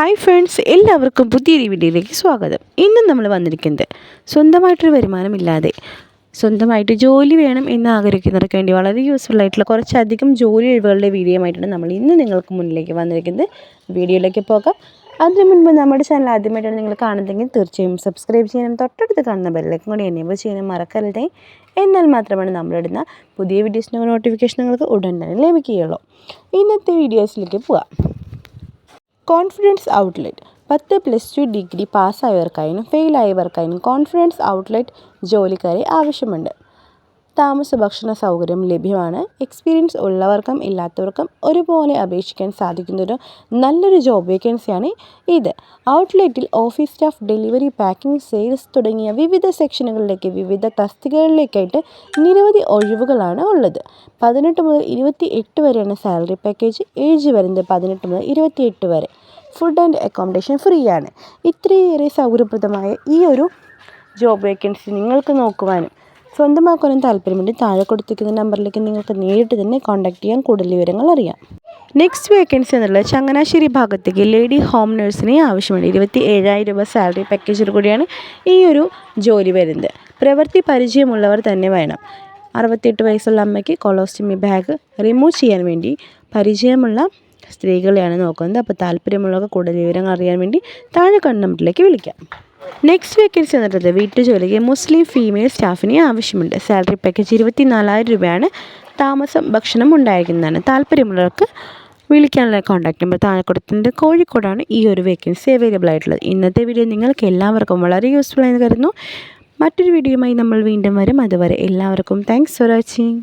Hi friends എല്ലാവർക്കും പുതിയൊരു വീഡിയോയിലേക്ക് സ്വാഗതം. ഇന്ന് നമ്മൾ വന്നിരിക്കുന്നത് സ്വന്തമായിട്ടൊരു വരുമാനമില്ലാതെ സ്വന്തമായിട്ട് ജോലി വേണം എന്ന് ആഗ്രഹിക്കുന്നവർക്ക് വേണ്ടി വളരെ യൂസ്ഫുൾ ആയിട്ടുള്ള കുറച്ചധികം ജോലി ഒഴിവുകളുടെ വീഡിയോ ആയിട്ടാണ് നമ്മൾ ഇന്ന് നിങ്ങൾക്ക് മുന്നിലേക്ക് വന്നിരിക്കുന്നത്. വീഡിയോയിലേക്ക് പോകാം. അതിനു മുൻപ് നമ്മുടെ ചാനൽ ആദ്യമായിട്ടാണ് നിങ്ങൾ കാണുന്നതെങ്കിൽ തീർച്ചയായും സബ്സ്ക്രൈബ് ചെയ്യാനും തൊട്ടടുത്ത് കാണുന്ന ബെല്ലേക്കും കൂടി എനേബിൾ ചെയ്യാനും മറക്കരുതേ. എന്നാൽ മാത്രമാണ് നമ്മളിടുന്ന പുതിയ വീഡിയോസിന്റെ നോട്ടിഫിക്കേഷൻ നിങ്ങൾക്ക് ഉടൻ തന്നെ ലഭിക്കുകയുള്ളൂ. ഇന്നത്തെ വീഡിയോസിലേക്ക് പോകാം. കോൺഫിഡൻസ് ഔട്ട്ലെറ്റ് പത്ത് പ്ലസ് ടു ഡിഗ്രി പാസ്സായവർക്കായാലും ഫെയിലായവർക്കായാലും കോൺഫിഡൻസ് ഔട്ട്ലെറ്റ് ജോലിക്കാരെ ആവശ്യമുണ്ട്. താമസ ഭക്ഷണ സൗകര്യം ലഭ്യമാണ്. എക്സ്പീരിയൻസ് ഉള്ളവർക്കും ഇല്ലാത്തവർക്കും ഒരുപോലെ അപേക്ഷിക്കാൻ സാധിക്കുന്നൊരു നല്ലൊരു ജോബ് വേക്കൻസിയാണ് ഇത്. ഔട്ട്ലെറ്റിൽ office staff delivery packing sales തുടങ്ങിയ വിവിധ സെക്ഷനുകളിലേക്ക് വിവിധ തസ്തികകളിലേക്കായിട്ട് നിരവധി ഒഴിവുകളാണ് ഉള്ളത്. പതിനെട്ട് മുതൽ ഇരുപത്തി എട്ട് വരെയാണ് സാലറി പാക്കേജ് ഏജ് വരുന്നത് പതിനെട്ട് മുതൽ ഇരുപത്തി എട്ട് വരെ. ഫുഡ് ആൻഡ് അക്കോമഡേഷൻ ഫ്രീ ആണ് ഇത്രയേറെ സൗകര്യപ്രദമായ ഈ ഒരു ജോബ് വേക്കൻസി നിങ്ങൾക്ക് നോക്കുവാനും സ്വന്തമാക്കാനും താല്പര്യമുണ്ട് താഴെ കൊടുത്തിരിക്കുന്ന നമ്പറിലേക്ക് നിങ്ങൾക്ക് നേരിട്ട് തന്നെ കോൺടാക്ട് ചെയ്യാൻ കൂടുതൽ വിവരങ്ങൾ അറിയാം. നെക്സ്റ്റ് വേക്കൻസി എന്നുള്ളത് ചങ്ങനാശ്ശേരി ഭാഗത്തേക്ക് ലേഡി ഹോം നഴ്സിനെ ആവശ്യമുണ്ട് ഇരുപത്തി ഏഴായിരം രൂപ സാലറി പാക്കേജിൽ കൂടിയാണ് ഈ ഒരു ജോലി വരുന്നത്. പ്രവൃത്തി പരിചയമുള്ളവർ തന്നെ വേണം. അറുപത്തിയെട്ട് വയസ്സുള്ള അമ്മയ്ക്ക് കൊളോസ്റ്റമി ബാഗ് റിമൂവ് ചെയ്യാൻ വേണ്ടി പരിചയമുള്ള സ്ത്രീകളെയാണ് നോക്കുന്നത്. അപ്പോൾ താല്പര്യമുള്ളവർക്ക് കൂടുതൽ വിവരങ്ങൾ അറിയാൻ വേണ്ടി താഴെ കണ്ട നമ്പറിലേക്ക് വിളിക്കാം. നെക്സ്റ്റ് വേക്കൻസി എന്നിട്ടത് വീട്ടു ജോലിക്ക് മുസ്ലിം ഫീമെയിൽ സ്റ്റാഫിനെ ആവശ്യമുണ്ട്. സാലറി പാക്കേജ് ഇരുപത്തി നാലായിരം രൂപയാണ്. താമസം ഭക്ഷണം ഉണ്ടായിരിക്കുന്നതാണ്. താല്പര്യമുള്ളവർക്ക് വിളിക്കാനുള്ള കോൺടാക്ട് നമ്പർ താഴെ കൊടുത്തിട്ടുണ്ട്. കോഴിക്കോടാണ് ഈ ഒരു വേക്കൻസി അവൈലബിൾ ആയിട്ടുള്ളത്. ഇന്നത്തെ വീഡിയോ നിങ്ങൾക്ക് എല്ലാവർക്കും വളരെ യൂസ്ഫുൾ ആയെന്ന് കരുതുന്നു. മറ്റൊരു വീഡിയോയുമായി നമ്മൾ വീണ്ടും വരും. അതുവരെ എല്ലാവർക്കും താങ്ക്സ് ഫോർ വാച്ചിങ്